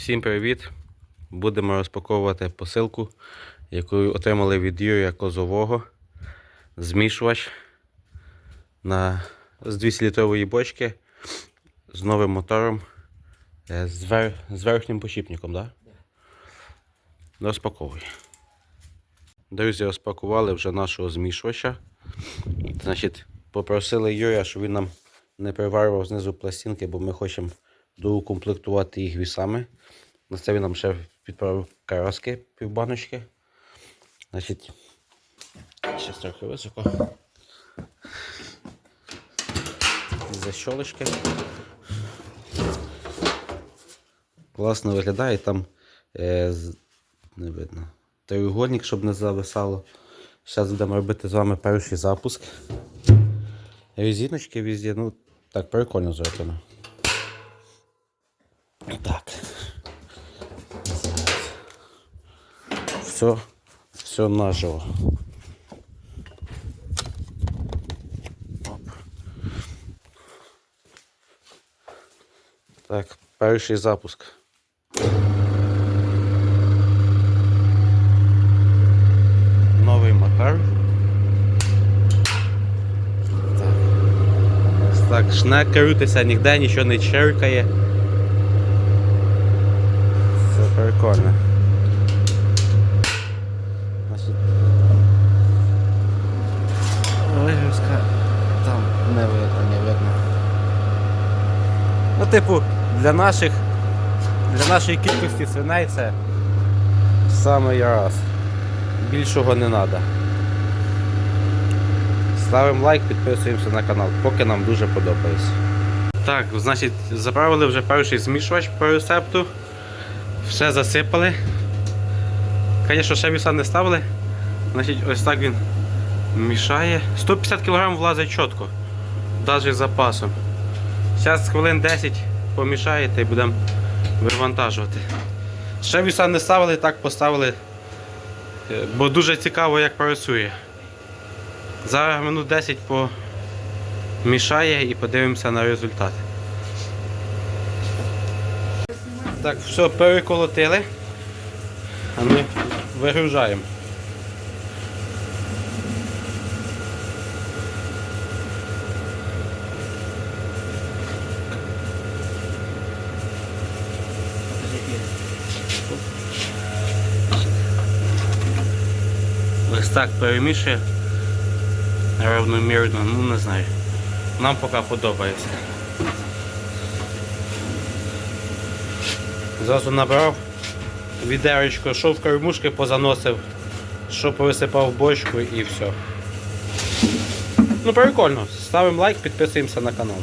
Всім привіт! Будемо розпаковувати посилку, яку отримали від Юрія Козового. Змішувач на, з 200-літрової бочки з новим мотором, е, з, вер, з верхнім почіпником. Да? Розпаковуй. Друзі, розпакували вже нашого змішувача. Значить, попросили Юрія, щоб він нам не приварював знизу пластинки, бо ми хочемо доукомплектувати їх вісами. На це він нам ще відправив караски півбаночки. Значить, ще трохи високо. Защолочки. Класно виглядає, там е, не видно. Треугольник, щоб не зависало. Зараз будемо робити з вами перший запуск. Резиночки везде, ну так прикольно зроблено. Все, все наживо. Оп. Так, перший запуск. Новий мотор. Так. Ось Так, ж не керуйтеся, ніде нічого не черкає. Все прикольно. Вигрузка там не видно, не видно. Ну, типу, для наших для нашої кількості свиней це самий раз. Більшого не треба. Ставимо лайк, підписуємося на канал, поки нам дуже подобається. Так, значить, заправили вже перший змішувач по рецепту. Все засипали. Звісно, ще віса не ставили. Значить, ось так він мішає. 150 кг влазить чітко. Навіть з запасом. Зараз хвилин 10 помішаєте і будемо вивантажувати. Ще віса не ставили, так поставили. е, Бо дуже цікаво, як працює. Зараз минут 10 помішає і подивимося на результат. Так, все, переколотили. А ми вигружаємо. Ось так перемішує равномірно, ну не знаю. Нам поки подобається. Зразу набрав відеречко, що в кормушки позаносив, що повисипав в бочку і все. Ну прикольно. Ставимо лайк, підписуємося на канал.